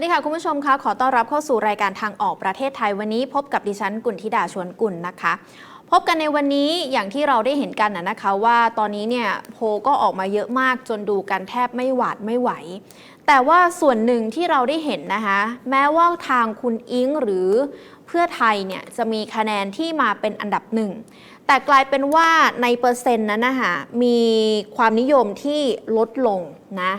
สวัสดีค่ะ คุณผู้ชมคะขอต้อนรับเข้าสู่รายการทางออกประเทศไทยวันนี้พบกับดิฉันกุลธิดาชวนกุลนะคะ พบกันในวันนี้อย่างที่เราได้เห็นกันนะคะว่าตอนนี้เนี่ยโพก็ออกมาเยอะมากจนดูกันแทบไม่หวาดไม่ไหว แต่ว่าส่วนหนึ่งที่เราได้เห็นนะคะแม้ว่าทางคุณอิงหรือเพื่อไทยเนี่ยจะมีคะแนนที่มาเป็นอันดับหนึ่งแต่กลายเป็นว่าในเปอร์เซ็นต์นั้นนะคะมีความนิยมที่ลดลงนะ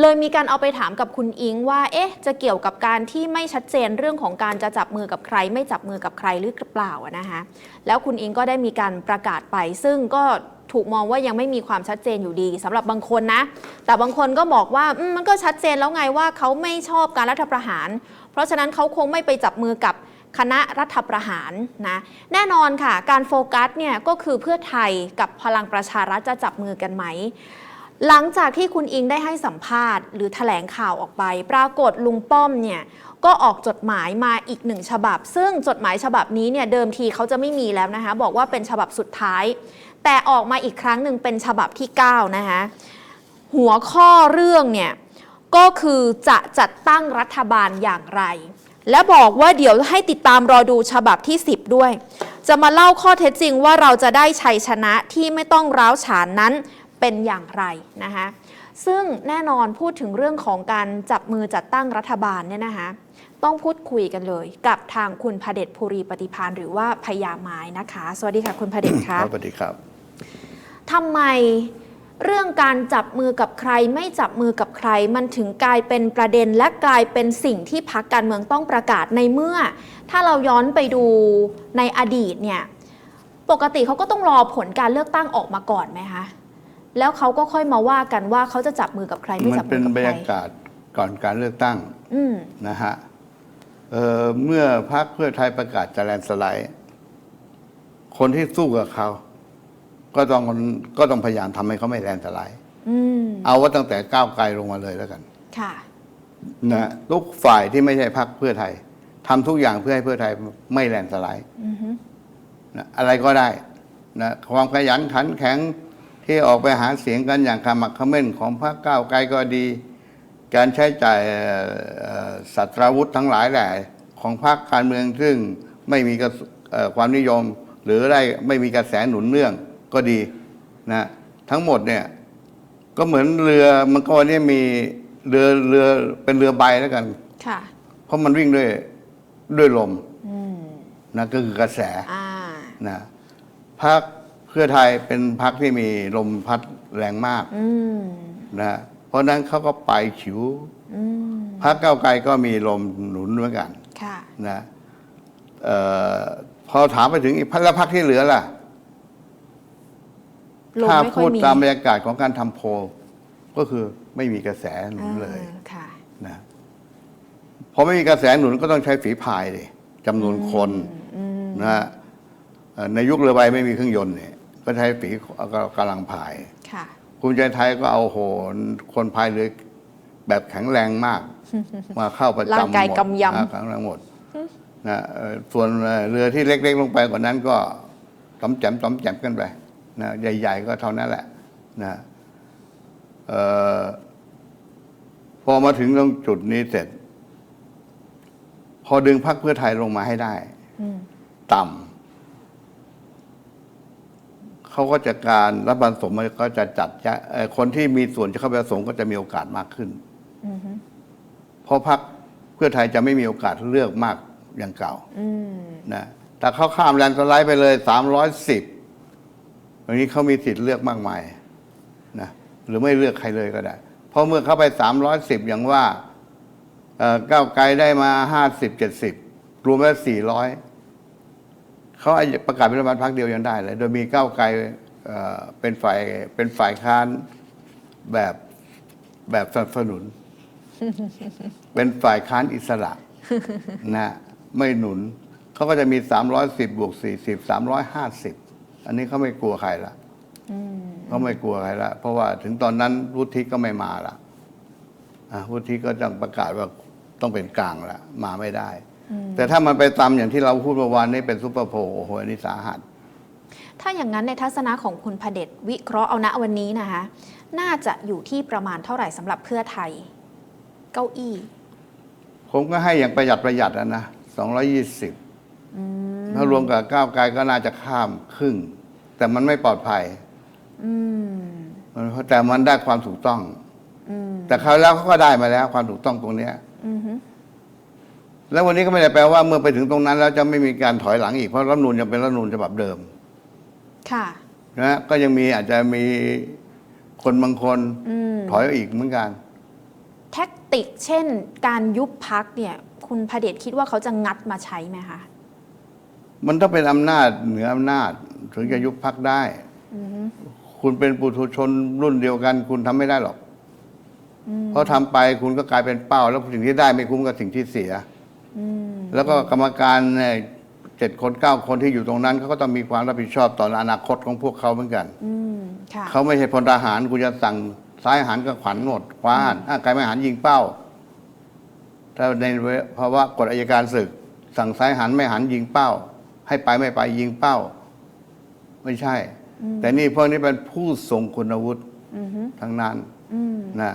เลยมีการเอาไปถามกับคุณอิงว่า เอ๊ะ จะเกี่ยวกับการที่ไม่ชัดเจนเรื่องของการจะจับมือกับใคร ไม่จับมือกับใครหรือเปล่าอะนะคะแล้วคุณอิงก็ได้มีการประกาศไป ซึ่งก็ถูกมองว่ายังไม่มีความชัดเจนอยู่ดีสำหรับบางคนนะ แต่บางคนก็บอกว่ามมันก็ชัดเจนแล้วไงว่าเขาไม่ชอบการรัฐประหาร เพราะฉะนั้นเขาคงไม่ไปจับมือกับคณะรัฐประหารนะแน่นอนค่ะ การโฟกัสเนี่ยก็คือเพื่อไทยกับพลังประชารัฐจะจับมือกันไหม หลังจากที่คุณอิงได้ให้สัมภาษณ์หรือแถลงข่าวออกไป ปรากฏลุงป้อมเนี่ยก็ออกจดหมายมาอีกหนึ่งฉบับ ซึ่งจดหมายฉบับนี้เนี่ยเดิมทีเขาจะไม่มีแล้วนะคะ บอกว่าเป็นฉบับสุดท้าย แต่ออกมาอีกครั้งหนึ่งเป็นฉบับที่ 9 นะคะ หัวข้อเรื่องเนี่ยก็คือจะจัดตั้งรัฐบาลอย่างไร และบอกว่าเดี๋ยวให้ติดตามรอดูฉบับที่ 10 ด้วย จะมาเล่าข้อเท็จจริงว่าเราจะได้ชัยชนะที่ไม่ต้องร้าวฉานนั้น เป็นอย่างไรนะคะซึ่งแน่นอนพูดถึงเรื่องของการจับมือจัดตั้งรัฐบาลเนี่ยนะคะต้องพูดคุยกันเลยกับทางคุณพเดชภูรีปฏิพานหรือว่าพญาไม้นะคะ สวัสดีค่ะคุณพเดชคค่ะรับสวัสดีครับทำไมเรื่องการจับมือกับใครไม่จับมือกับใคร มันถึงกลายเป็นประเด็นและกลายเป็นสิ่งที่พักการเมืองต้องประกาศในเมื่อ ถ้าเราย้อนไปดูในอดีตเนี่ยปกติเขาก็ต้องรอผลการเลือกตั้งออกมาก่อนไหมคะ แล้วเขาก็ค่อยมาว่ากันว่าเขาจะจับมือกับใครไม่มันจับมืเป็นอกับบรรใครยากาศก่อนการเลือกตั้งอืม นะฮะเอ่อเมื่อพรรคเพื่อไทยประกาศจะแลนด์สไลด์ คนที่สู้กับเขา ก็ต้องก็ต้องพยายามทำให้เขาไม่แลนด์สไลด์ อืม เอาว่าตั้งแต่ก้าวไกลลงมาเลยแล้วกัน ค่ะ นะทุกฝ่ายที่ไม่ใช่พรรคเพื่อไทยทำทุกอย่างเพื่อให้เพื่อไทยไม่แลนด์สไลด์อือฮึนะอะไรก็ได้นะความขยันขันแข็ง ที่ออกไปหาเสียงกันอย่างขมักเขม้นของพรรคก้าวไกลก็ดี การใช้จ่ายเอ่อเอ่อสัตราวุธทั้งหลายแหละของพรรคการเมืองซึ่งไม่มีกระเอ่อความนิยม หรือได้ไม่มีกระแสหนุนเนื่องก็ดีนะทั้งหมดเนี่ยก็เหมือนเรือมันก็เนี่ยมีเรือเรือเป็นเรือใบแล้วกันค่ะเพราะมันวิ่งด้วยด้วยลมอืมนะก็คือกระแสอ่านะพรรคเพื่อไทยเป็นพรรคที่มีลมพัดแรงมากอืมนะเพราะฉะนั้นเขาก็ไปฉิวอืมพรรคก้าวไกลก็มีลมหนุนเหมือนกันค่ะ นะเออพอถามไปถึงอีกพรรคแล้วพรรคที่เหลือล่ะ ลมถ้าไม่ค่อพูยดมีตามบรรยากาศของการทำโพลก็คือไม่มีกระแสหนุนเลยออค่ะนะพอไม่มีกระแสหนุนก็ต้องใช้ฝีพายเลยจำนวนคนอืมนะฮะเอ่อในยุคเรือใบไม่มีเครื่องยนต์เนี่ย ก็ใช้ฝีกำลังพายค่ะภูมิใจไทยก็เอาโหนคนพายเรือแบบแข็งแรงมาก มาเข้าประจำร่างกายหมดกำยำอ่าแข็งแรงหมดนะเอ่อส่วนเอ่อเรือที่เล็ก ๆ ลงไปกว่านั้นก็ต้อมแจมต้อมแจมกันไปนะใหญ่ ๆ ก็เท่านั้นแหละนะเอ่อพอมาถึงตรงจุดนี้เสร็จ พอดึงพรรคเพื่อไทยลงมาให้ได้อืมต่ำ เขาก็จะการรัฐบาลสมมันก็จะจัดจะเอ่อคนที่มีส่วนจะเข้าไปผสมก็จะมีโอกาสมากขึ้นอือฮึเพราะพรรคเพื่อไทยจะไม่มีโอกาสเลือกมากอย่างเก่าอืมนะแต่เขาข้ามแลนด์สไลด์ไปเลยสามร้อยสิบวันนี้เขามีสิทธิ์เลือกมากมายนะหรือไม่เลือกใครเลยก็ได้ เพราะเมื่อเขาไปสามร้อยสิบอย่างว่าเอ่อก้าวไกลได้มาห้าสิบเจ็ดสิบรวมแล้วสี่ร้อย เขาอาจจะประกาศเป็นรัฐบาลพรรคเดียวยังได้เลย โดยมีก้าวไกลเอ่อเป็นฝ่ายเป็นฝ่ายค้านแบบแบบสนับสนุน เป็นฝ่ายค้านอิสระนะไม่หนุนเขาก็จะมี 310 บวก 40 350 อันนี้เขาไม่กลัวใครละอืมเขาไม่กลัวใครละ เพราะว่าถึงตอนนั้นวุฒิก็ไม่มาละอะวุฒิก็ต้องประกาศว่าต้องเป็นกลางละมาไม่ได้ แต่ถ้ามันไปตามอย่างที่เราพูดเมื่อวานนี้เป็นซุปเปอร์โพลโอ้โหอันนี้สาหัส ถ้าอย่างนั้นในทัศนะของคุณพเดชวิเคราะห์เอาณวันนี้นะคะ น่าจะอยู่ที่ประมาณเท่าไหร่สำหรับเพื่อไทย เก้าอี้ ผมก็ให้อย่างประหยัดประหยัดอะนะสองยี่สิบถ้ารวมกับก้าวไกลก็น่าจะข้ามครึ่ง แต่มันไม่ปลอดภัยอืมมันแต่มันได้ความถูกต้องอืมแต่คราวแล้วเขาก็ได้มาแล้ว ความถูกต้องตรงเนี้ยอืมฮึ แล้ววันนี้ก็ไม่ได้แปลว่าเมื่อไปถึงตรงนั้น แล้วจะไม่มีการถอยหลังอีกเพราะรัฐธรรมนูญยังเป็นรัฐธรรมนูญฉบับเดิม ค่ะนะฮะก็ยังมีอาจจะมีคนบางคนอืมถอยอีกเหมือนกัน แท็กติก เช่น การยุบพักเนี่ย คุณพเดชคิดว่าเขาจะงัดมาใช้ไหมคะมันต้องเป็นอำนาจเหนืออำนาจ ถึงจะยุบพักได้ อืมฮึคุณเป็นปุถุชนรุ่นเดียวกัน คุณทำไม่ได้หรอกเพราะทำไปคุณก็กลายเป็นเป้า แล้วสิ่งที่ได้ไม่คุ้มกับสิ่งที่เสียอืม แล้วก็กรรมการเนี่ยเจ็ดคนเก้าคนที่อยู่ตรงนั้นเขาก็ต้องมีความรับผิดชอบต่ออนาคตของพวกเขาเหมือนกันอืมค่ะเขาไม่ใช่พลทหารคุณจะสั่งซ้ายหันก็ขวัญหมดคว้าหันถ้าใครไม่หันยิงเป้า ถ้าในภาวะกฎอัยการศึก สั่งซ้ายหันไม่หันยิงเป้า ให้ไปไม่ไปยิงเป้า ไม่ใช่ แต่นี่พวกนี้เป็นผู้ทรงคุณวุฒิอืมฮึทั้งนั้นอืมนะ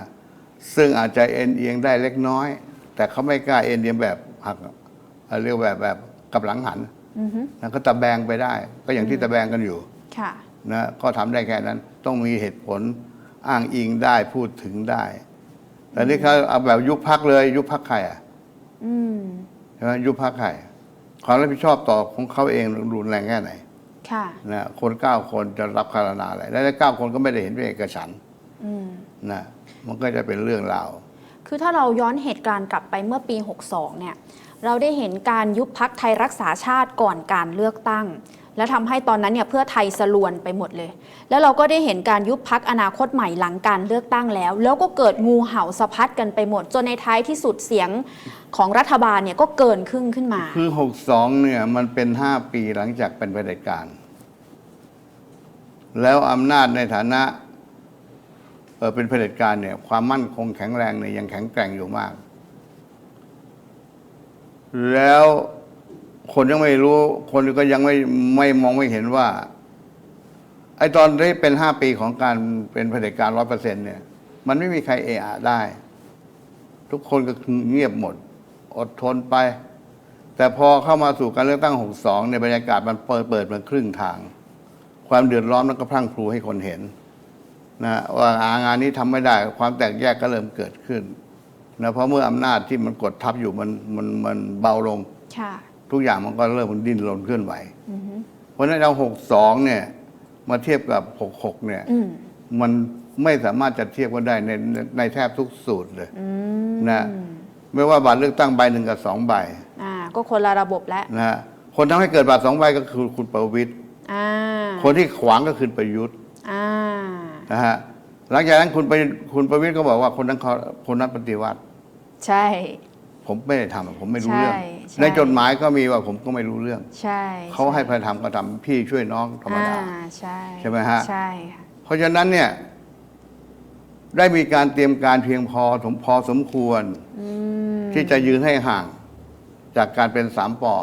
ซึ่งอาจจะเอ็นเอียงได้เล็กน้อย แต่เขาไม่กล้าเอ็นเอียงแบบ หักเอ่อเรียกแบบแบบกับหลังหันอืมฮึนะก็ตะแบงไปได้ ก็อย่างที่ตะแบงกันอยู่ค่ะนะก็ทำได้แค่นั้น ต้องมีเหตุผลอ้างอิงได้พูดถึงได้แต่นี่เขาเอาแบบยุบพักเลย ยุบพักใครอะอืมใช่ไหมยุบพักใครความรับผิดชอบต่อของเขาเองรุนแรงแค่ไหนค่ะนะคนเก้าคนจะรับคารนาอะไร และเก้าคนก็ไม่ได้เห็นเป็นเอกฉันท์อืมนะมันก็จะเป็นเรื่องราว คือถ้าเราย้อนเหตุการณ์กลับไปเมื่อปี 62 เนี่ย เราได้เห็นการยุบพักไทยรักษาชาติก่อนการเลือกตั้ง และทำให้ตอนนั้นเนี่ยเพื่อไทยสลวนไปหมดเลย แล้วเราก็ได้เห็นการยุบพักอนาคตใหม่หลังการเลือกตั้งแล้ว แล้วก็เกิดงูเห่าสะพัดกันไปหมด จนในท้ายที่สุดเสียงของรัฐบาลเนี่ยก็เกินครึ่งขึ้นมา คือหกสองเนี่ยมันเป็นห้าปีหลังจากเป็นเผด็จการ แล้วอำนาจในฐานะ เออเป็นเผด็จการเนี่ยความมั่นคงแข็งแรงเนี่ยยังแข็งแกร่งอยู่มาก แล้วคนยังไม่รู้ คนก็ยังไม่ไม่มองไม่เห็นว่าไอ้ตอนที่เป็นห้าปีของการเป็นเผด็จการร้อยเปอร์เซ็นเนี่ย มันไม่มีใครเอะอะได้ ทุกคนก็เงียบหมด อดทนไป แต่พอเข้ามาสู่การเลือกตั้ง 62 ในยบรรยากาศมันเปิดเปิดมาครึ่งทาง ความเดือดร้อนมันก็พรั่งพรูให้คนเห็น นะว่าอ่างานนี้ทำไม่ได้ ความแตกแยกก็เริ่มเกิดขึ้นนะเพราะเมื่ออำนาจที่มันกดทับอยู่มันมันมันเบาลงค่ะทุกอย่างมันก็เริ่มมันดิ้นรนเคลื่อนไหวอือฮึเพราะฉะนั้นเรา62เนี่ย มาเทียบกับ66เนี่ยอืมมันไม่สามารถจะเทียบกันได้ในในในแทบทุกสูตรเลยอืมนะไม่ว่าบัตรเลือกตั้งใบหนึ่งกับสองใบ อ่า ก็คนละระบบแล้วนะฮะคนทำให้เกิดบัตรสองใบก็คือคุณประวิตยอ่าคนที่ขวางก็คือประยุทธ์อ่า นะฮะหลังจากนั้นคุณไปคุณประวิตยก็บอกว่าคนนั้นเขาคนนั้นปฏิวัติ ใช่ ผมไม่ได้ทำผมไม่รู้เรื่อง ใช่ใช่ ในจดหมายก็มีว่าผมก็ไม่รู้เรื่อง ใช่เขาให้พระธรรมก็ทำพี่ช่วยน้องธรรมดา อ่าใช่ใช่ไหมฮะ ใช่ค่ะเพราะฉะนั้นเนี่ย ได้มีการเตรียมการเพียงพอสมพอสมควร อืมที่จะยืนให้ห่าง จากการเป็นสามปอ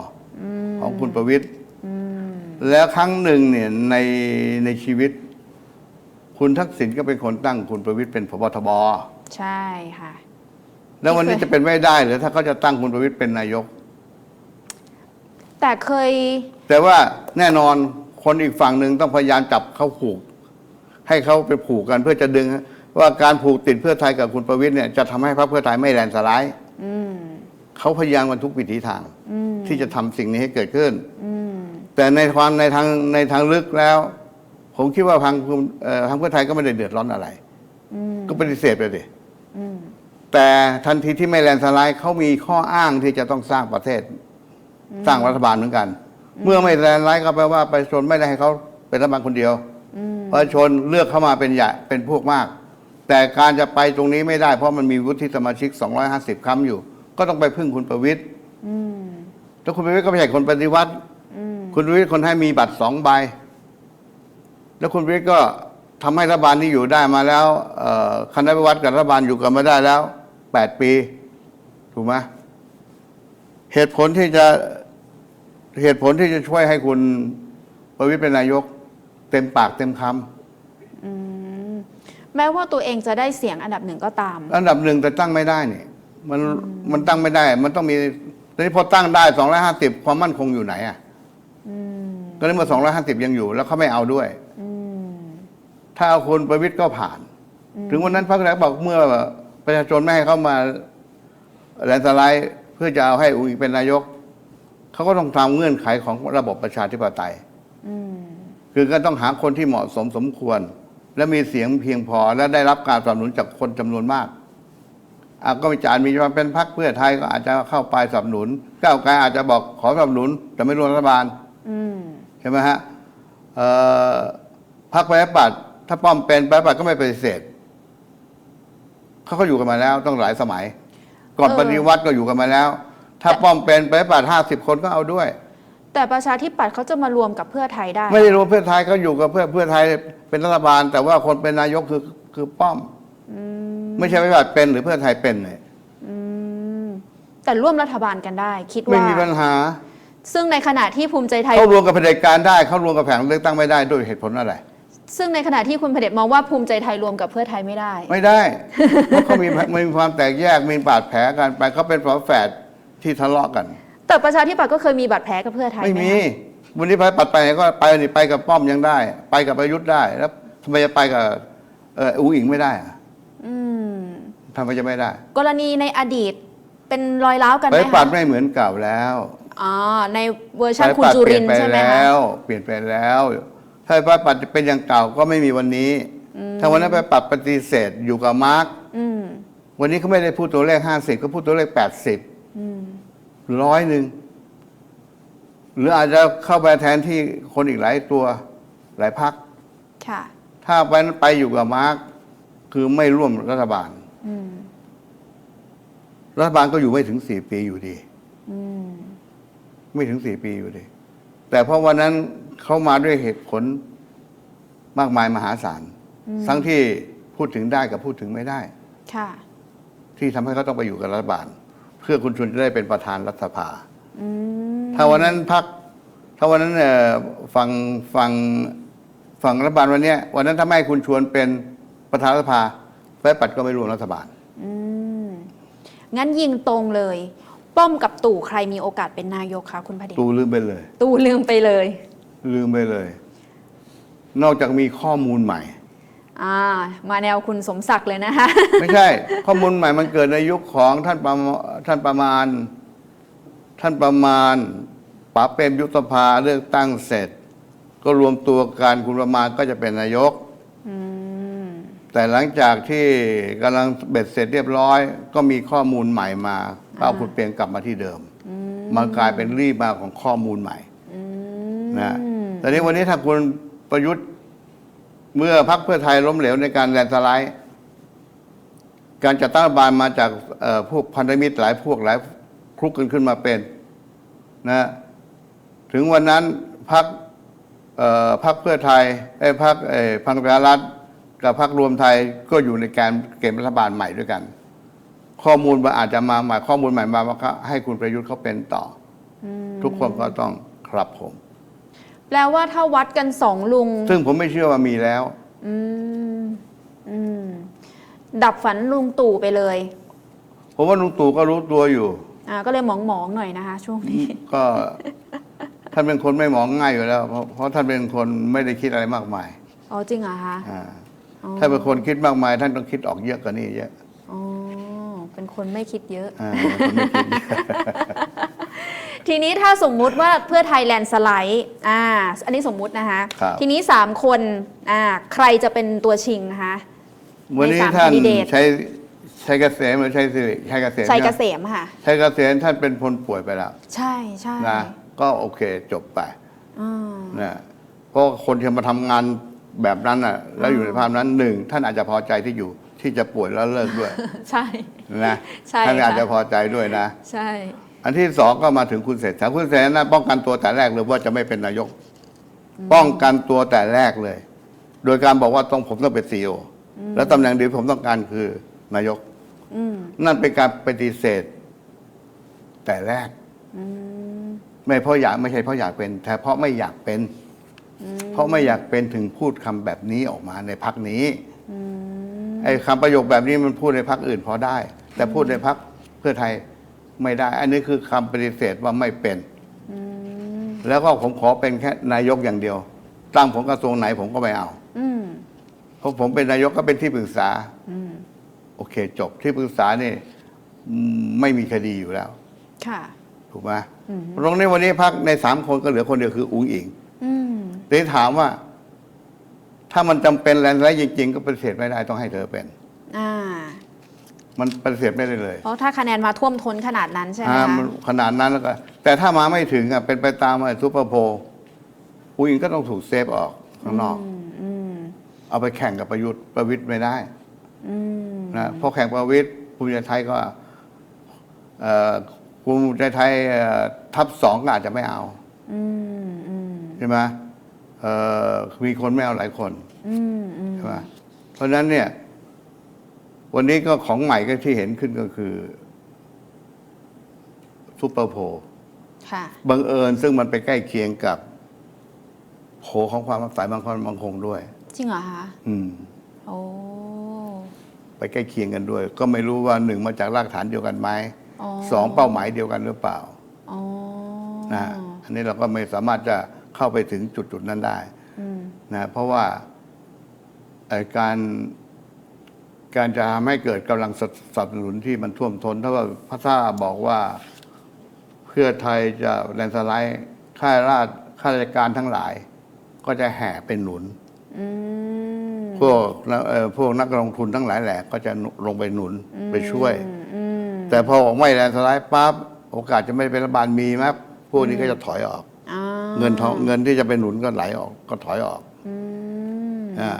อของคุณประวิตยอืมแล้วครั้งหนึ่งเนี่ยในในชีวิต คุณทักษิณก็เป็นคนตั้งคุณประวิตยเป็นพบทบ ใช่ค่ะ แล้ววันนี้ที่เคยจะเป็นไม่ได้หรือถ้าเขาจะตั้งคุณประวิตยเป็นนายก แต่เคย แต่ว่าแน่นอนคนอีกฝั่งหนึ่งต้องพยายามจับเขาผูก ให้เขาไปผูกกันเพื่อจะดึง ว่าการผูกติดเพื่อไทยกับคุณประวิตยเนี่ยจะทำให้พรรคเพื่อไทยไม่แลนด์สไลด์อืมเขาพยายามกันทุกวิถีทางอืมที่จะทำสิ่งนี้ให้เกิดขึ้นอืมแต่ในความในทางในทางลึกแล้ว ผมคิดว่าทางภูมิเอ่อทางเพื่อไทยก็ไม่ได้เดือดร้อนอะไรอืมก็ปฏิเสธไปสิอืมแต่ทันทีที่ไม่แลนด์สไลด์เขามีข้ออ้างที่จะต้องสร้างประเทศ สร้างรัฐบาลเหมือนกัน เมื่อไม่แลนด์สไลด์ก็แปลว่าประชาชนไม่ได้ให้เขาเป็นรัฐบาลคนเดียวอืมประชาชนเลือกเข้ามาเป็นใหญ่เป็นพวกมาก แต่การจะไปตรงนี้ไม่ได้ เพราะมันมีวุฒิสมาชิก 250คำอยู่ ก็ต้องไปพึ่งคุณประวิตยอืมแล้วคุณประวิตยก็ไม่ใช่คนปฏิวัติอืมคุณประวิตยคนให้มีบัตรสองใบ แล้วคุณประวิตยก็ทำให้รัฐบาลนี้อยู่ได้มาแล้วเอ่อคณะวิวัฒน์กับรัฐบาลอยู่กันมาได้แล้วแปดปี ถูกไหมเหตุผลที่จะเหตุผลที่จะช่วยให้คุณประวิตรเป็นนายก เต็มปากเต็มคอืมแม้ว่าตัวเองจะได้เสียงอันดับหนึ่งก็ตามำอันดับหนึ่งแต่ตั้งไม่ได้นี่มันมันตั้งไม่ได้ มันต้องมีทีนี้พอตั้งได้สองร้อยห้าสิบความมั่นคงอยู่ไหนอะอืมก็ในเมื่อสองร้อยห้าสิบยังอยู่ แล้วเขาไม่เอาด้วยอืม ถ้าเอาคุณประวิตรก็ผ่าน ถึงวันนั้นพรรคแรกบอกเมื่อประชาชนไม่ให้เข้ามาแลนด์สไลด์เพื่อจะเอาให้อุ้งอิงเป็นนายก เขาก็ต้องตามเงื่อนไขของระบบประชาธิปไตยอืมคือก็ต้องหาคนที่เหมาะสมสมควร และมีเสียงเพียงพอและได้รับการสนับสนุนจากคนจำนวนมากอาก็วิจารณ์มีความเป็นพรรคเพื่อไทยก็อาจจะเข้าไปสนับสนุนก้าวไกลอาจจะบอกขอสนับสนุนแต่ไม่รวมรัฐบาลอืมใช่ไหมฮะเอ่อพรรคประชาธิปัตย์ ถ้าป้อมเป็นประชาธิปัตย์ก็ไม่ปฏิเสธเขาก็อยู่กันมาแล้วต้องหลายสมัย ก่อนปฏิวัติก็อยู่กันมาแล้ว ถ้าป้อมเป็นประชาธิปัตย์ห้าสิบคนก็เอาด้วย แต่ประชาธิปัตย์เขาจะมารวมกับเพื่อไทยได้ ไม่ได้รวมเพื่อไทยเขาอยู่กับเพื่อเพื่อไทยเป็นรัฐบาล แต่ว่าคนเป็นนายกคือคือป้อมอืมไม่ใช่ประชาธิปัตย์เป็นหรือเพื่อไทยเป็นเนี่ยอืมแต่ร่วมรัฐบาลกันได้ คิดไม่ว่ามีปัญหา ซึ่งในขณะที่ภูมิใจไทยเขารวมกับเผด็จการได้เขารวมกับแผงเลือกตั้งไม่ได้ด้วยเหตุผลอะไร ซึ่งในขณะที่คุณเผด็จมองว่าภูมิใจไทยรวมกับเพื่อไทยไม่ได้ ไม่ได้ เพราะเขามีมีความแตกแยกมีบาดแผลกันไปเขาเป็นฝาแฝดที่ทะเลาะกัน แต่ประชาธิปัตย์ก็เคยมีบาดแผลกับเพื่อไทยไม่หมีคะวันนี้ไปปัดไปไหนก็ไปนี่ไปกับป้อมยังได้ ไปกับประยุทธ์ได้ แล้วทำไมจะไปกับเอออูอิงไม่ได้อะอืมทำไมจะไม่ได้กรณีในอดีตเป็นรอยร้าวกันไปไหมปัคะดไม่เหมือนเก่าแล้วอ๋อในเวอร์ชันไปคุณปัดจุเปริลี่ยนนทไปร์ใช่ไหมแล้คะวเปลี่ยนไปแล้ว ถ้าไปปัดเป็นอย่างเก่าก็ไม่มีวันนี้ ถ้าวันนั้นไปปัดปฏิเสธอยู่กับมาร์กอืมวันนี้เขาไม่ได้พูดตัวเลขห้าสิบก็พูดตัวเลขแปดสิบอืมร้อยหนึ่งหรืออาจจะเข้าไปแทนที่คนอีกหลายตัวหลายพักค่ะถ้าไปนั้นไปอยู่กับมาร์กคือไม่ร่วมรัฐบาลอืมรัฐบาลก็อยู่ไม่ถึงสี่ปีอยู่ดีอืมไม่ถึงสี่ปีอยู่ดี แต่เพราะวันนั้น เขามาด้วยเหตุผลมากมายมหาศาลทั้งที่พูดถึงได้กับพูดถึงไม่ได้ ค่ะ ที่ทำให้เขาต้องไปอยู่กับรัฐบาล เพื่อคุณชวนจะได้เป็นประธานรัฐสภา อืมถ้าวันนั้นพักถ้าวันนั้นเอ่อฝั่งฝั่งฝั่งรัฐบาลวันเนี้ยวันนั้นถ้าไม่ให้คุณชวนเป็นประธานรัฐสภาแฟปัดก็ไม่ร่วมรัฐบาล อืมงั้นยิงตรงเลย ป้อมกับตู่ใครมีโอกาสเป็นนายกคะคุณพเดชตูลืมไปเลย ตู่ลืมไปเลย ลืมไปเลย นอกจากมีข้อมูลใหม่ อ่า มาแนวคุณสมศักดิ์เลยนะคะ ไม่ใช่ ข้อมูลใหม่มันเกิดในยุคของท่านประมาท่านประมาณ ท่านประมาณป๋าเปรมยุบสภาเลือกตั้งเสร็จ ก็รวมตัวกันคุณประมาณก็จะเป็นนายก อืม แต่หลังจากที่กำลังเบ็ดเสร็จเรียบร้อย ก็มีข้อมูลใหม่มาก็เอาคุณเปรมกลับมาที่เดิมมันกลายเป็นรีบมาของข้อมูลใหม่ อืมนะ แต่นี้วันนี้ถ้าคุณประยุทธ์เมื่อพรรคเพื่อไทยล้มเหลวในการแลนด์สไลด์ การจัดตั้งรัฐบาลมาจากเอ่อพวกพันธมิตรหลายพวกหลายคลุกกันขึ้นมาเป็นนะถึงวันนั้นพรรคเอ่อพรรคเพื่อไทยไอ้ยพรรคเอ่อพลังประชารัฐกับพรรครวมไทยก็อยู่ในการเกมรัฐบาลใหม่ด้วยกัน ข้อมูลมันอาจจะมาใหม่ข้อมูลใหม่มาว่าให้คุณประยุทธ์เขาเป็นต่ออทุกคนก็ต้องครับผม แปลว่าถ้าวัดกันสองลุง ซึ่งผมไม่เชื่อว่ามีแล้ว อืมอืม ดับฝันลุงตู่ไปเลย ผมว่าลุงตู่ก็รู้ตัวอยู่ อ่า ก็เลยหมองๆหน่อยนะคะ ช่วงนี้ ก็ ท่านเป็นคนไม่หมองง่ายอยู่แล้ว เพราะเพราะท่านเป็นคนไม่ได้คิดอะไรมากมายอ๋อจริงเหรอคะอ่าอ๋อถ้าเป็นคนคิดมากมาย ท่านต้องคิดออกเยอะกว่านี้เยอะอ๋อเป็นคนไม่คิดเยอะ อ่าเป็นคนไม่คิดเยอะ ทีนี้ถ้าสมมุติว่าเพื่อไทยแลนด์สไลด์อ่าอันนี้สมมุตินะคะครับ ทีนี้ 3 คนอ่าใครจะเป็นตัวชิงนะคะ วันนี้ในสามท่าน candidate ใช้ใช้เกษมหรือใช้สิริใช้เกษมชัยเกนะษมค่ะ ใช้เกษมท่านเป็นคนป่วยไปแล้วใช่ใช่นะก็โอเคจบไปอ่านะเพราะคนที่มาทำงานแบบนั้นน่ะ แล้วอยู่ในภาพนั้นหนึ่งท่านอาจจะพอใจที่อยู่ที่จะป่วยแล้วเลิกด้วยใช่ นะใช่ท่านอาจค่ะ จะพอใจด้วยนะ ใช่ อันที่สองก็มาถึงคุณเศรษฐาคุณเศรษฐานะป้องกันตัวแต่แรกเลยว่าจะไม่เป็นนายก ป้องกันตัวแต่แรกเลย โดยการบอกว่าต้องผมต้องเป็นซีอแล้วตำแหน่งเดียวผมต้องการคือนายกอืมนั่นเป็นการปฏิเสธ แต่แรกอืมไม่เพราะอยากไม่ใช่เพราะอยากเป็น แต่เพราะไม่อยากเป็น เพราะไม่อยากเป็นถึงพูดคำแบบนี้ออกมาในพักนี้อืมไอ้คำประโยคแบบนี้มันพูดในพักอื่นพอได้ แต่พูดในพักเพื่อไทย ไม่ได้ อันนี้คือคำปฏิเสธว่าไม่เป็น อืมแล้วก็ผมขอเป็นแค่นายกอย่างเดียว ตั้งผมกระทรวงไหนผมก็ไม่เอา อืมเพราะผมเป็นนายกก็เป็นที่ปรึกษา อืมโอเค จบที่ปรึกษานี่อืมไม่มีคดีอยู่แล้ว ค่ะ ถูกไหมอืม ตรงนี้วันนี้พักในสามคนก็เหลือคนเดียวคืออุ้งอิงอืมทีนี้ถามว่า ถ้ามันจำเป็นแลนด์สไลด์จริง ๆ ก็ปฏิเสธไม่ได้ต้องให้เธอเป็นอ่า มันปฏิเสธไม่ได้เลยเพราะถ้าคะแนนมาท่วมท้นขนาดนั้นใช่ไหมอ่าคะมันขนาดนั้นแล้วก็ แต่ถ้ามาไม่ถึงอะเป็นไปตามไอ้ซูเปอร์โพลอุ้งอิงก็ต้องถูกเซฟออกข้างนอกอืมอืมเอาไปแข่งกับประยุทธ์ประวิทย์ไม่ได้อืมนะเพราะแข่งประวิทย์ภูมิใจไทยก็เอ่อภูมิใจไทยเอ่อทับสองก็อาจจะไม่เอาอืมอืมใช่ไหมเอ่อมีคนไม่เอาหลายคน อืมอืมใช่ไหมเพราะฉะนั้นเนี่ย วันนี้ก็ของใหม่ก็ที่เห็นขึ้นก็คือซูเปอร์โพลค่ะบังเอิญซึ่งมันไปใกล้เคียงกับโผของความสายบางคนบางคงด้วย จริงเหรอคะอืมโอ้ไปใกล้เคียงกันด้วย ก็ไม่รู้ว่าหนึ่งมาจากรากฐานเดียวกันไหมอ๋อสองเป้าหมายเดียวกันหรือเปล่าอ๋อนะฮะอันนี้เราก็ไม่สามารถจะเข้าไปถึงจุดจุดๆนั้นได้อืมนะเพราะว่าไอ้การ การจะทำให้เกิดกำลังสสนับสนุนที่มันท่วมท้นถ้าว่าพระท่าบอกว่าเพื่อไทยจะแลนด์สไลด์ข้าราชข้าราชการทั้งหลาย ก็จะแห่เป็นหนุนอืมพวกนักเอ่อพวกนักลงทุนทั้งหลายแหละ ก็จะลงไปหนุนไปช่วยอืมอืมแต่พอบอกไม่แลนด์สไลด์ปั๊บโอกาสจะไม่เป็นรัฐบาลมีไหมพวกนี้ก็จะถอยออกอ่าเงินทองเงินที่จะไปหนุนก็ไหลออกก็ถอยออกอืมนะ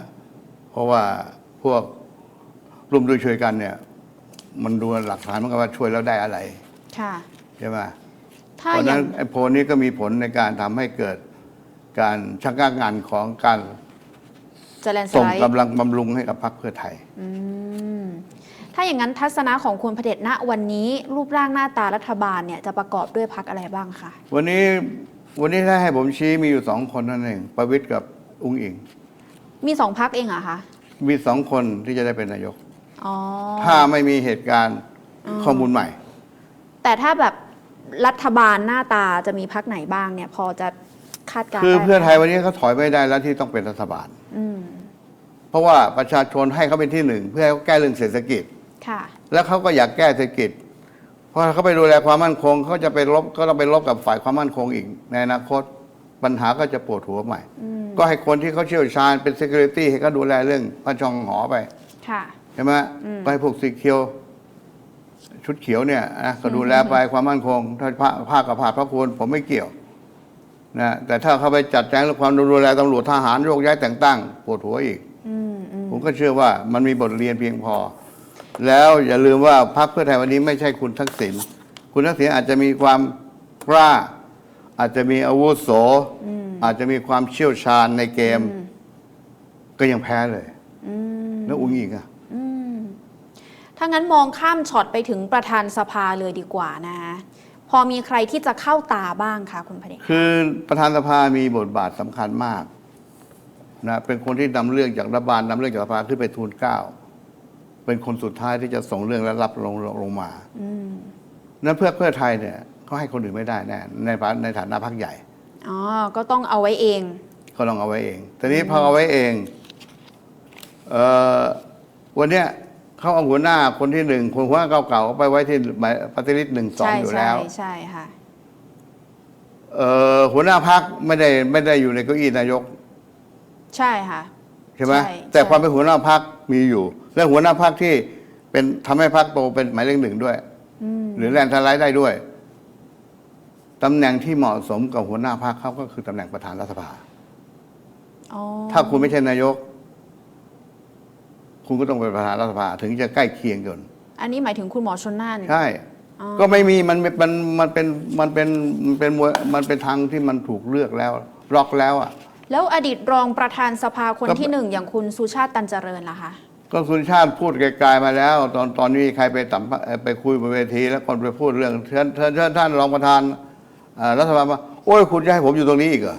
เพราะว่าพวก ร่วมด้วยช่วยกันเนี่ย มันดูหลักฐานมันก็ว่าช่วยแล้วได้อะไรค่ะใช่ไหมถ้าเพราะฉะอย่านั้นงไอ้โพลนี้ก็มีผลในการทำให้เกิดการชักงานงานของการจะแลนด์สส่งไลด์กำลังบำรุงให้กับพรรคเพื่อไทยอืมถ้าอย่างนั้นทัศนะของคุณพเดชณวันนี้รูปร่างหน้าตารัฐบาลเนี่ยจะประกอบด้วยพักอะไรบ้างคะวันนี้วันนี้ถ้าให้ผมชี้มีอยู่สองคนนั่นเองประวิตยกับอุ้งอิง มีสองพักเองเหรอคะมีสองคนที่จะได้เป็นนายก อ๋อ ถ้าไม่มีเหตุการณ์ข้อมูลใหม่ แต่ถ้าแบบรัฐบาลหน้าตาจะมีพักไหนบ้างเนี่ย พอจะคาดการณ์คือได้หมเพื่อไทยวันนี้เขาถอยไม่ได้แล้วที่ต้องเป็นรัฐบาล อืมเพราะว่าประชาชนให้เขาเป็นที่หนึ่งเพื่อให้เขาแก้เรื่องเศรษฐกิจ ค่ะ แล้วเขาก็อยากแก้เศรษฐกิจ เพราะเขาไปดูแลความมั่นคงเขาจะไปลบก็ต้องไปลบกับฝ่ายความมั่นคงอีกในอนาคต ปัญหาก็จะปวดหัวใหม่ อืมก็ให้คนที่เขาเชี่ยวชาญเป็น security ให้เขาดูแลเรื่องพระชองหอไป ค่ะใช่ไหมอืมก็ให้พวกสีเขียว ชุดเขียวเนี่ยนะก็ดูแลไปความมั่นคง ถ้าภาคภาคกับภาคพระคุณผมไม่เกี่ยวนะแต่ถ้าเขาไปจัดแจงเรื่องความดูแลตำรวจทหารโยกย้ายแต่งตั้งปวดหัวอีกอืมอืมผมก็เชื่อว่ามันมีบทเรียนเพียงพอ แล้วอย่าลืมว่าพรรคเพื่อไทยวันนี้ไม่ใช่คุณทักษิณคุณทักษิณอาจจะมีความกล้า อาจจะมีอาวุโสอาจจะมีความเชี่ยวชาญในเกม ก็ยังแพ้เลยอืมแล้วอุ้งอิงอะอืม ถ้างั้นมองข้ามช็อตไปถึงประธานสภาเลยดีกว่านะพอมีใครที่จะเข้าตาบ้างคะคุณพเดชคือประธานสภามีบทบาทสำคัญมากนะเป็นคนที่นำเรื่องจากรัฐบาลนำเรื่องจากสภาขึ้นไปทูลเกล้าเป็นคนสุดท้ายที่จะส่งเรื่องและรับลงลงลงมาอืมนั้นเพื่อเพื่อไทยเนี่ยเขาให้คนอื่นไม่ได้แน่ในฐานะในฐานะพรรคใหญ่อ๋อก็ต้องเอาไว้เอง ก็ต้องเอาไว้เองแต่นี้พอเอาไว้เองเอ่อวันเนี้ย เขาเอาหัวหน้าคนที่หนึ่งคนหัวหน้าเก่าๆไปไว้ที่ปฏิริษีหนึ่งสองใช่อยู่ใช่แล้วใช่ค่ะเอ่อหัวหน้าพักไม่ได้ไม่ได้อยู่ในเก้าอี้นายก ใช่ค่ะใช่ไหมใช่แต่ใช่ความเป็นหัวหน้าพักมีอยู่ และหัวหน้าพักที่เป็นทำให้พักโตเป็นหมายเลขหนึ่งด้วยอืมหรือแลนด์สไลด์ได้ด้วยตำแหน่งที่เหมาะสมกับหัวหน้าพักเขาก็คือตำแหน่งประธานรัฐสภาอ๋อถ้าคุณไม่ใช่นายก คุณก็ต้องเป็นประธานรัฐสภาถึงจะใกล้เคียงกันอันนี้หมายถึงคุณหมอชนน่านใช่อ๋อก็ไม่มีมันมันมันเป็นมันเป็นมันเป็นมวยมันเป็นทางที่มันถูกเลือกแล้วล็อกแล้วอะแล้วอดีตรองประธานสภาคนก็ที่หนึ่งอย่างคุณสุชาติตันเจริญล่ะคะก็คุณชาติพูดไกลๆมาแล้ว ตอนตอนนี้ใครไปสัมภาเอ่อไปคุยบนเวที แล้วคนไปพูดเรื่องเชิญเชิญเชิญท่านรองประธานอ่ารัฐบาลมาโอ้ยคุณจะให้ผมอยู่ตรงนี้อีกเหรอ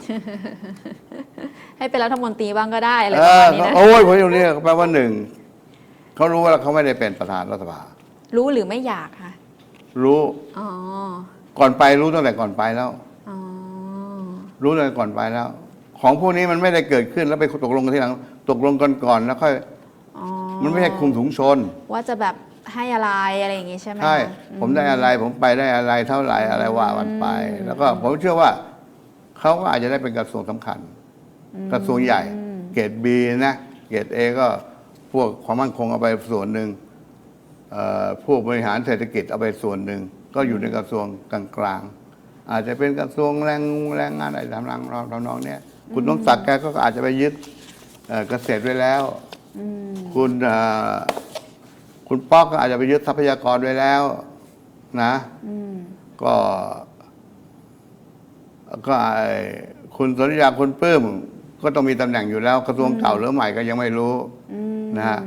ให้เป็นรัฐมนตรีบ้างก็ได้อะไรเอประอมาณนี้นะโอ้ยผมอยู่ตรงนี้แปลว่าหนึ่ง เขารู้ว่าเขาไม่ได้เป็นประธานรัฐสภารู้หรือไม่อยากคะรู้อ๋อก่อนไปรู้ตั้งแต่ก่อนไปแล้วอ๋อรู้ตั้งแต่ก่อนไปแล้ว ของพวกนี้มันไม่ได้เกิดขึ้นแล้วไปตกลงกันทีหลัง ตกลงกันก่อนแล้วค่อยอ๋อมันไม่ใช่คุมถุงชน ว่าจะแบบให้อะไรอะไรอย่างงี้ใช่ไหมใช่คะผมได้อะไรผมไปได้อะไรเท่าไหร่อะไรว่ามันไป แล้วก็ผมเชื่อว่าเขาก็อาจจะได้เป็นกระทรวงสำคัญ กระทรวงใหญ่ เกรดบีนะ เกรดเอก็ พวกความมั่นคงเอาไปส่วนหนึ่งเอ่อผู้บริหารเศรษฐกิจเอาไปส่วนหนึ่ง ก็อยู่ในกระทรวงกลางๆ อาจจะเป็นกระทรวงแรงแรงงานอะไรทำนองทำนองเนี้ยคุณน้องศักดิ์แกก็อาจจะไปยึดเอ่อเกษตรไว้แล้วคุณเอ่อคุณป๊อกก็อาจจะไปยึดทรัพยากรไว้แล้ว นะอืมก็ก็ไอ้คุณสนธิยาคุณปลื้มก็ต้องมีตำแหน่งอยู่แล้ว กระทรวงเก่าหรือใหม่ก็ยังไม่รู้อืม นะฮะ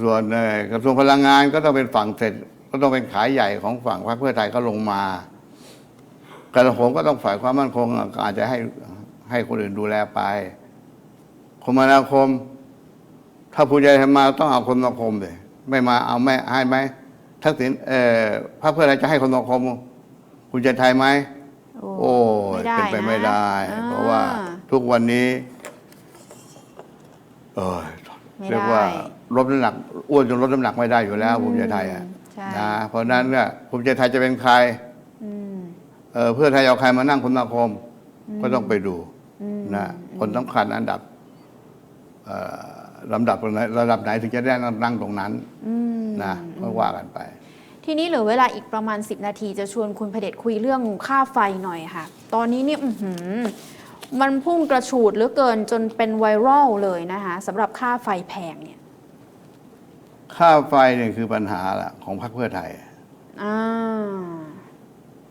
ส่วนเอ่อกระทรวงพลังงานก็ต้องเป็นฝั่งเสร็จ ก็ต้องเป็นขายใหญ่ของฝั่งพรรคเพื่อไทยเขาลงมากระผมก็ต้องฝ่ายความมั่นคงอะก็อาจจะให้ให้คนอื่นดูแลไป คมนาคม ถ้าผู้ใหญ่ทำมาต้องเอาคนมาคมเลยไม่มาเอาไม่ให้ไหมทักษิณเอ่อพรรคเพื่อไทยจะให้คนมาคม คุณจะไทยไหมโอ้ยไม่ได้เป็นไปไม่ได้นะเพราะว่าอ่าทุกวันนี้ เออไม่ เรียกได้ว่าลดน้ำหนักอ้วนจนลดน้ำหนักไม่ได้อยู่แล้วภูมิใจไทยอะใช่นะเพราะฉะนั้นเนี่ยภูมิใจไทยจะเป็นใครอืมเออเพื่อไทยเอาใครมานั่งคุณนาคม ก็ต้องไปดูอืมนะคนสำคัญอันดับเอ่อลำดับไหนระดับไหนถึงจะได้นั่งตรงนั้นอืมนะก็ว่ากันไป ทีนี้เหลือเวลาอีกประมาณ 10 นาทีจะชวนคุณพเดชคุยเรื่องค่าไฟหน่อยค่ะ ตอนนี้เนี่ยอื้อหือ มันพุ่งกระฉูดเหลือเกินจนเป็นไวรัลเลยนะคะสำหรับค่าไฟแพงเนี่ยค่าไฟเนี่ยคือปัญหาละของพรรคเพื่อไทยอ่า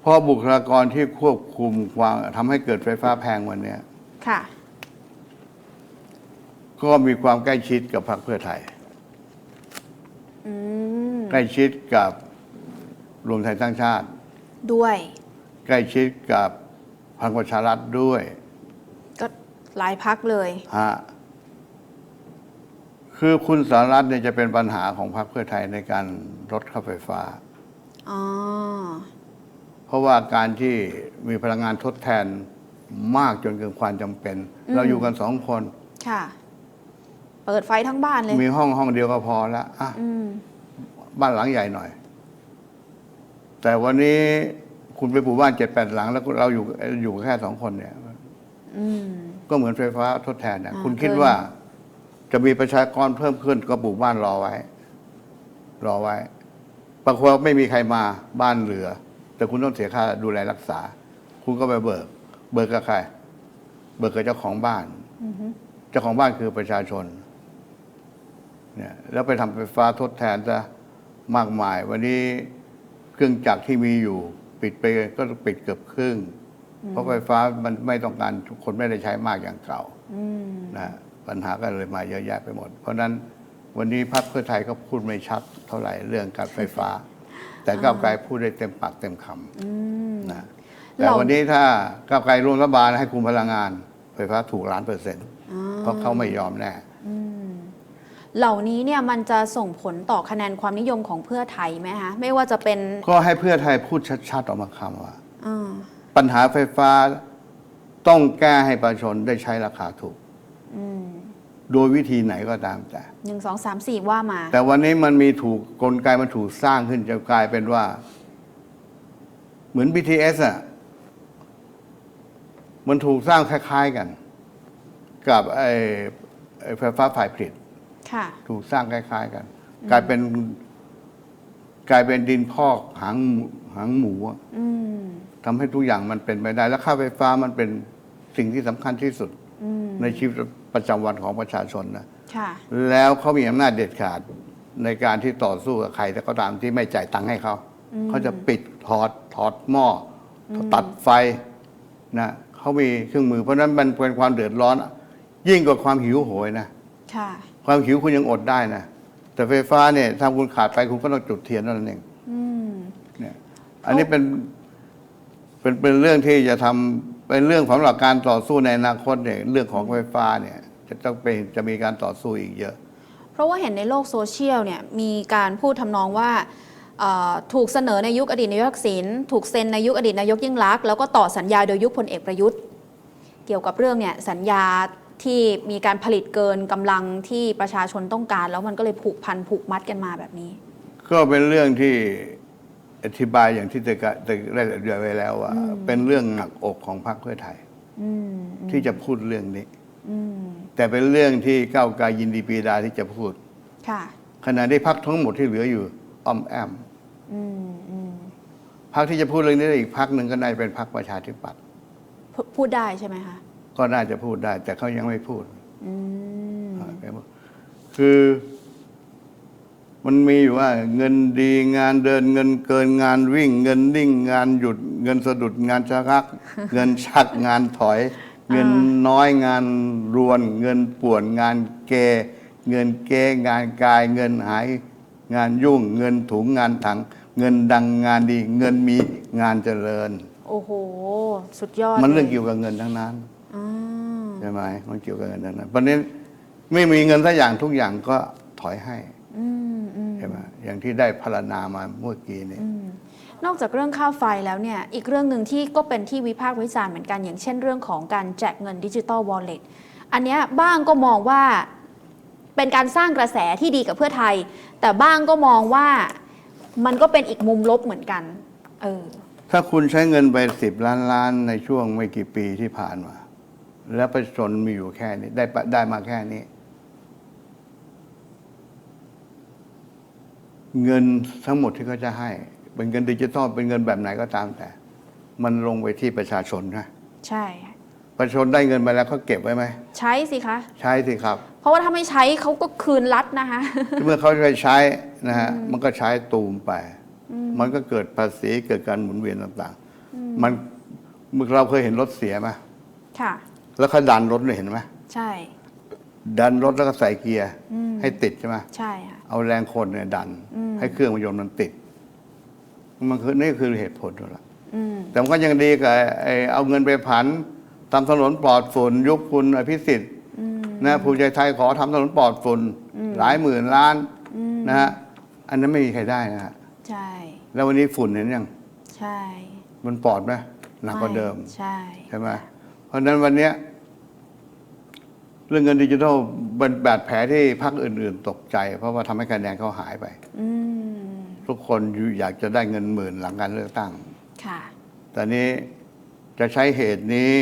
เพราะบุคลากรที่ควบคุมความทำให้เกิดไฟฟ้าแพงวันเนี้ยค่ะ ก็มีความใกล้ชิดกับพรรคเพื่อไทย อืมใกล้ชิดกับรวมไทยสร้างชาติ ด้วย ใกล้ชิดกับพลังประชารัฐด้วยก็ หลายพักเลยฮะคือคุณสารัฐเนี่ยจะเป็นปัญหาของพรรคเพื่อไทยในการลดค่าไฟฟ้า อ๋อ เพราะว่าการที่มีพลังงานทดแทนมากจนเกินความจำเป็น อืม เราอยู่กันสองคน ค่ะ เปิดไฟทั้งบ้านเลย มีห้องห้องเดียวก็พอแล้วอะ อืม บ้านหลังใหญ่หน่อย แต่วันนี้คุณไปปลูกบ้านเจ็ดแปดหลัง แล้วเราอยู่อยู่แค่สองคนเนี่ย อืม ก็เหมือนไฟฟ้าทดแทนนะอ่าคุณคิดเกินว่าจะมีประชากรเพิ่มขึ้นก็ปลูกบ้านรอไว้ รอไว้บางคนไม่มีใครมาบ้านเหลือ แต่คุณต้องเสียค่าดูแลรักษา คุณก็ไปเบิก เบิกกับใคร เบิกกับเจ้าของบ้านอือฮึเจ้าของบ้านคือประชาชน เนี่ย แล้วไปทำไฟฟ้าทดแทนซะมากมาย วันนี้เครื่องจักรที่มีอยู่ ปิดไปก็ปิดเกือบครึ่ง เพราะไฟฟ้ามันไม่ต้องการทุกคนไม่ได้ใช้มากอย่างเก่าอืมนะปัญหาก็เลยมาเยอะแยะไปหมด เพราะฉะนั้นวันนี้พรรคเพื่อไทยก็พูดไม่ชัดเท่าไหร่เรื่องการไฟฟ้า แต่ก้าวไกลพูดได้เต็มปากเต็มคอืมำนะแต่เราวันนี้ถ้าก้าวไกลร่วมรัฐบาลให้คุมพลังงาน ไฟฟ้าถูกล้านเปอร์เซ็นต์อ่าเพราะเขาไม่ยอมแน่อืมเหล่านี้เนี่ยมันจะส่งผลต่อคะแนนความนิยมของเพื่อไทยไหมคะไม่ว่าจะเป็น ก็ให้เพื่อไทยพูดชัด ๆ ออกมาคำว่าอ่า ปัญหาไฟฟ้าต้องแก้ให้ประชาชนได้ใช้ราคาถูก อืมโดยวิธีไหนก็ตามแต่ หนึ่งสองสามสี่ว่ามา แต่วันนี้มันมีถูกกลไกมันถูกสร้างขึ้นจะกลายเป็นว่า เหมือน BTS อะ มันถูกสร้างคล้าย ๆกัน กับไอ้ไอ้ไฟฟ้าฝ่ายผลิต ค่ะ ถูกสร้างคล้าย ๆ กัน กลายเป็นกลายเป็นดินพอกหางหมูหางหมูอะอืม ทำให้ทุกอย่างมันเป็นไปได้ แล้วค่าไฟฟ้ามันเป็นสิ่งที่สำคัญที่สุดอืมในชีวิตประจำวันของประชาชนนะค่ะแล้วเขามีอำนาจเด็ดขาดในการที่ต่อสู้กับใครแต่ก็ตามที่ไม่จ่ายตังค์ให้เขา เขาจะปิดถอดถอดหม้ออตัดไฟนะเขามีเครื่องมือ เพราะฉะนั้นมันเป็นความเดือดร้อน ยิ่งกว่าความหิวโหยนะค่ะความหิวคุณยังอดได้นะแต่ไฟฟ้าเนี่ยถ้าคุณขาดไปคุณก็ต้องจุดเทียนเท่านั้นเองอืมเนี่ยอันนี้เป็น เป็นเป็นเรื่องที่จะทำเป็นเรื่องสำหรับการต่อสู้ในอนาคตเนี่ยเรื่องของไฟฟ้าเนี่ยจะต้องเป็นจะมีการต่อสู้อีกเยอะ เพราะว่าเห็นในโลกโซเชียลเนี่ยมีการพูดทำนองว่าเอ่อถูกเสนอในยุคอดีตนายกทักษิณถูกเซ็นในยุคอดีตนายกยิ่งลักษณ์แล้วก็ต่อสัญญาโดยยุคพลเอกประยุทธ์ เกี่ยวกับเรื่องเนี่ยสัญญาที่มีการผลิตเกินกำลังที่ประชาชนต้องการ แล้วมันก็เลยผูกพันผูกมัดกันมาแบบนี้ ก็เป็นเรื่องที่ อธิบายอย่างที่ตะกะตะได้เรียนไว้แล้วว่า เป็นเรื่องหนักอกของพรรคเพื่อไทยอืมที่จะพูดเรื่องนี้อืมแต่เป็นเรื่องที่ก้าวไกลยินดีปรีดาที่จะพูดค่ะขณะที่พรรคทั้งหมดที่เหลืออยู่อ้อมแอมอืมอืมพรรคที่จะพูดเรื่องนี้ได้อีกพรรคหนึ่งก็น่าจะเป็นพรรคประชาธิปัตย์พูพูดได้ใช่ไหมคะก็น่าจะพูดได้ แต่เขายังไม่พูดอืมคือ มันมีอยู่ว่าเงินดีงานเดินเงินเกินงานวิ่ง เงินนิ่งงานหยุด เงินสะดุดงานชักัก เงินชักงานถอย เงินน้อยงานรวน เงินป่วนงานเก เงินเกงานกาย เงินหายงานยุ่ง เงินถุงงานถัง เงินดังงานดี เงินมีงานเจริญ โอ้โห สุดยอดมันเรื่องลยเกี่ยวกับเงินทั้งนั้นอ่าใช่ไหมมันเกี่ยวกับเงินทั้งนั้นเพราะฉะนั้นไม่มีเงินสักอย่างทุกอย่างก็ถอยให้อืมอืมใช่ไหมอย่างที่ได้พรรณนามาเมื่อกี้นี้นอกจากเรื่องค่าไฟแล้วเนี่ย อีกเรื่องหนึ่งที่ก็เป็นที่วิพากษ์วิจารณ์เหมือนกัน อย่างเช่นเรื่องของการแจกเงินดิจิ t a ลวอลเล็ตอันเนี้ยบ้างก็มองว่าเป็นการสร้างกระแสที่ดีกับเพื่อไทย แต่บ้างก็มองว่ามันก็เป็นอีกมุมลบเหมือนกัน เออ ถ้าคุณใช้เงินไปสิบล้านล้านในช่วงไม่กี่ปีที่ผ่านมา แล้วประชาชนมีอยู่แค่นี้ได้ปะได้มาแค่นี้ เงินทั้งหมดที่เขาจะให้ เป็นเงินดิจิทัลเป็นเงินแบบไหนก็ตามแต่ มันลงไปที่ประชาชนนะใช่ ประชาชนได้เงินไปแล้วเขาเก็บไว้ไหมใช้สิคะ ใช้สิครับ เพราะว่าถ้าไม่ใช้เขาก็คืนรัฐนะคะเมื่อเขาไปใช้นะฮะมันก็ใช้ตูมไป มันก็เกิดภาษีเกิดการหมุนเวียนต่างๆ มันเมื่อเราเคยเห็นรถเสียไหมค่ะ แล้วเขาดันรถเนี่ยเห็นไหมใช่ ดันรถแล้วก็ใส่เกียร์ให้ติดใช่ไหมใช่ค่ะ เอาแรงคนเนี่ยดัน ให้เครื่องมันยนต์มันติด มันคือนี่คือเหตุผลนั่นแหละอืมแต่มันก็ยังดีกับไอ้เอาเงินไปผันทำถนนปลอดฝุ่นยุคคุณอภิสิทธิ์นะภูมิใจไทยขอทำถนนปลอดฝุ่นหลายหมื่นล้านนะฮะอันนั้นไม่มีใครได้นะฮะใช่ แล้ววันนี้ฝุ่นเห็นยังใช่ มันปลอดไหมหนักกว่าเดิม ใช่ใช่ไหมเพราะฉะนั้นวันเนี้ย เรื่องเงินดิจิทัลเป็นบาดแผลที่พรรคอื่น ๆ ตกใจ เพราะว่าทำให้คะแนนเขาหายไป อืมทุกคนอยู่อยากจะได้เงินหมื่นหลังการเลือกตั้ง ค่ะ แต่นี้จะใช้เหตุนี้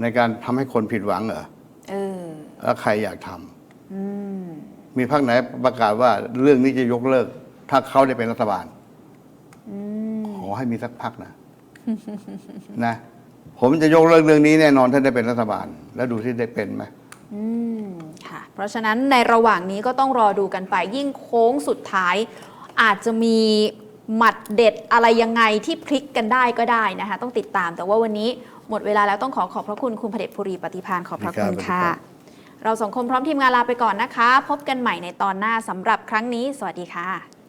ในการทำให้คนผิดหวังเหรอเออ แล้วใครอยากทำอืม มีพรรคไหนประกาศว่าเรื่องนี้จะยกเลิก ถ้าเขาได้เป็นรัฐบาล อืม ขอให้มีสักพักนะ นะ ผมจะยกเลิกเรื่องนี้แน่นอนถ้าได้เป็นรัฐบาล แล้วดูที่ได้เป็นไหมอืมค่ะ เพราะฉะนั้นในระหว่างนี้ก็ต้องรอดูกันไป ยิ่งโค้งสุดท้าย อาจจะมีหมัดเด็ดอะไรยังไงที่พลิกกันได้ก็ได้นะคะ ต้องติดตามแต่ว่าวันนี้หมดเวลาแล้วต้องขอขอบพระคุณคุณพเดชภูริปฏิพานขอบพระคุณค่ะ เราสองคนพร้อมทีมงานลาไปก่อนนะคะ พบกันใหม่ในตอนหน้าสำหรับครั้งนี้ สวัสดีค่ะ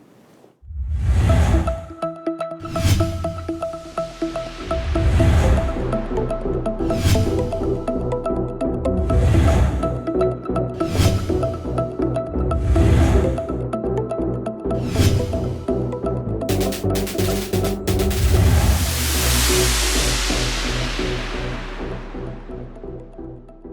フフフ。